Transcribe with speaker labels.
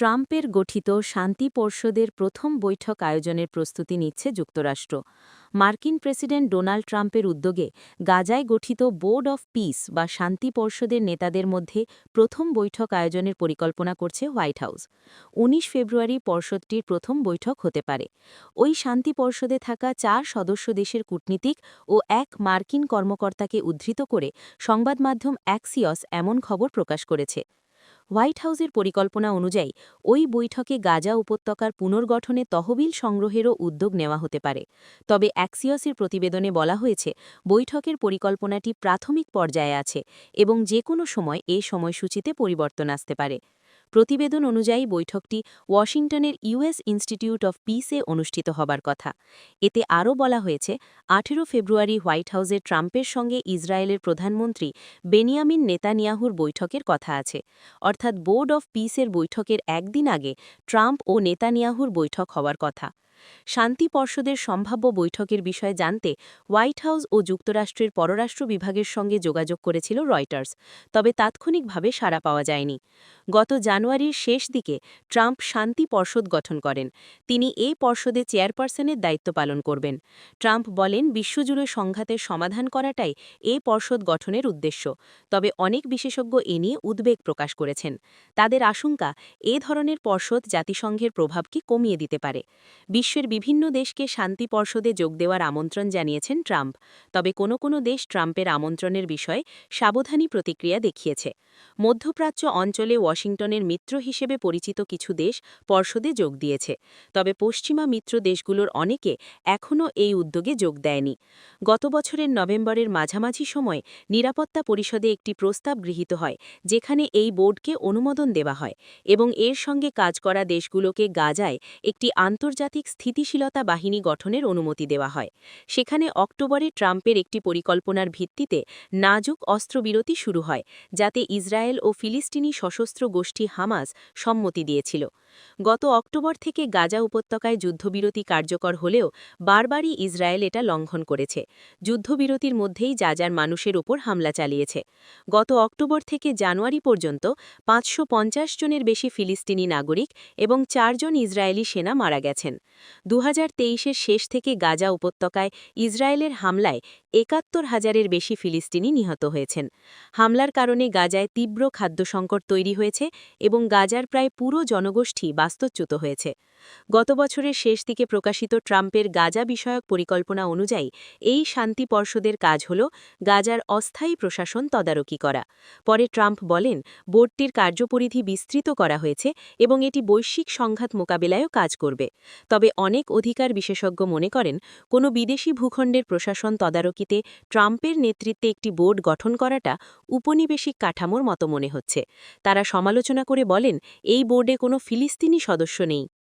Speaker 1: ট্রাম্পের গঠিত শান্তি পর্ষদের প্রথম বৈঠক আয়োজনের প্রস্তুতি নিচ্ছে যুক্তরাষ্ট্র মার্কিন প্রেসিডেন্ট ডোনাল্ড ট্রাম্পের উদ্যোগে গাজায় গঠিত বোর্ড অফ পিস বা শান্তি পর্ষদের নেতাদের মধ্যে প্রথম বৈঠক আয়োজনের পরিকল্পনা করছে হোয়াইট হাউস উনিশ ফেব্রুয়ারি পর্ষদটির প্রথম বৈঠক হতে পারে ওই শান্তি পর্ষদে থাকা চার সদস্য দেশের কূটনীতিক ও এক মার্কিন কর্মকর্তাকে উদ্ধৃত করে সংবাদমাধ্যম অ্যাক্সিয়স এমন খবর প্রকাশ করেছে হোয়াইট হাউসের পরিকল্পনা অনুযায়ী ওই বৈঠকে গাজা উপত্যকার পুনর্গঠনে তহবিল সংগ্রহেরও উদ্যোগ নেওয়া হতে পারে তবে অ্যাক্সিয়সের প্রতিবেদনে বলা হয়েছে বৈঠকের পরিকল্পনাটি প্রাথমিক পর্যায়ে আছে এবং যে কোনো সময় এ সময়সূচিতে পরিবর্তন আসতে পারে প্রতিবেদন অনুযায়ী বৈঠকটি ওয়াশিংটনের ইউএস ইনস্টিটিউট অফ পিসে অনুষ্ঠিত হবার কথা এতে আরও বলা হয়েছে আঠেরো ফেব্রুয়ারি হোয়াইট হাউসে ট্রাম্পের সঙ্গে ইসরায়েলের প্রধানমন্ত্রী বেনিয়ামিন নেতানিয়াহুর বৈঠকের কথা আছে অর্থাৎ বোর্ড অফ পিসের বৈঠকের একদিন আগে ট্রাম্প ও নেতানিয়াহুর বৈঠক হওয়ার কথা শান্তি পর্ষদের সম্ভাব্য বৈঠকের বিষয়ে জানতে হোয়াইট হাউস ও যুক্তরাষ্ট্রের পররাষ্ট্র বিভাগের সঙ্গে যোগাযোগ করেছিল রয়টার্স তবে তাৎক্ষণিকভাবে সাড়া পাওয়া যায়নি গত জানুয়ারির শেষ দিকে ট্রাম্প শান্তি পর্ষদ গঠন করেন তিনি এই পর্ষদে চেয়ারপারসনের দায়িত্ব পালন করবেন ট্রাম্প বলেন বিশ্বজুড়ে সংঘাতের সমাধান করাটাই এ পর্ষদ গঠনের উদ্দেশ্য তবে অনেক বিশেষজ্ঞ এ নিয়ে উদ্বেগ প্রকাশ করেছেন তাদের আশঙ্কা এ ধরনের পর্ষদ জাতিসংঘের প্রভাবকে কমিয়ে দিতে পারে বিশ্বের বিভিন্ন দেশকে শান্তি পর্ষদে যোগ দেওয়ার আমন্ত্রণ জানিয়েছেন ট্রাম্প তবে কোনো কোনো দেশ ট্রাম্পের আমন্ত্রণের বিষয়ে সাবধানী প্রতিক্রিয়া দেখিয়েছে মধ্যপ্রাচ্য অঞ্চলে ওয়াশিংটনের মিত্র হিসেবে পরিচিত কিছু দেশ পর্ষদে যোগ দিয়েছে তবে পশ্চিমা মিত্র দেশগুলোর অনেকে এখনও এই উদ্যোগে যোগ দেয়নি গত বছরের নভেম্বরের মাঝামাঝি সময়ে নিরাপত্তা পরিষদে একটি প্রস্তাব গৃহীত হয় যেখানে এই বোর্ডকে অনুমোদন দেওয়া হয় এবং এর সঙ্গে কাজ করা দেশগুলোকে গাজায় একটি আন্তর্জাতিক স্থিতিশীলতা বাহিনী গঠনের অনুমতি দেওয়া হয় সেখানে অক্টোবরে ট্রাম্পের একটি পরিকল্পনার ভিত্তিতে নাজুক অস্ত্রবিরতি শুরু হয় যাতে ইসরায়েল ও ফিলিস্তিনি সশস্ত্র গোষ্ঠী হামাস সম্মতি দিয়েছিল গত অক্টোবর থেকে গাজা উপত্যকায় যুদ্ধবিরতি কার্যকর হলেও বারবারই ইসরায়েল এটা লঙ্ঘন করেছে যুদ্ধবিরতির মধ্যেই যাজার মানুষের ওপর হামলা চালিয়েছে গত অক্টোবর থেকে জানুয়ারি পর্যন্ত পাঁচশো জনের বেশি ফিলিস্তিনি নাগরিক এবং চারজন ইসরায়েলি সেনা মারা গেছেন দু হাজার শেষ থেকে গাজা উপত্যকায় ইসরায়েলের হামলায় একাত্তর হাজারের বেশি ফিলিস্তিনি নিহত হয়েছেন হামলার কারণে গাজায় তীব্র খাদ্য সংকট তৈরি হয়েছে এবং গাজার প্রায় পুরো জনগোষ্ঠী বাস্তুচ্যুত হয়েছে গত বছরের শেষ দিকে প্রকাশিত ট্রাম্পের গাজা বিষয়ক পরিকল্পনা অনুযায়ী এই শান্তি পর্ষদের কাজ হল গাজার অস্থায়ী প্রশাসন তদারকি করা পরে ট্রাম্প বলেন বোর্ডটির কার্যপরিধি বিস্তৃত করা হয়েছে এবং এটি বৈশ্বিক সংঘাত মোকাবেলায়ও কাজ করবে তবে অনেক অধিকার বিশেষজ্ঞ মনে করেন কোনো বিদেশি ভূখণ্ডের প্রশাসন তদারকি প্রেক্ষাপরিস্থিতিতে ট্রাম্পের নেতৃত্বে একটি বোর্ড গঠন করাটা উপনিবেশিক কাঠামোর মতো মনে হচ্ছে তারা সমালোচনা করে বলেন এই বোর্ডে কোনো ফিলিস্তিনি সদস্য নেই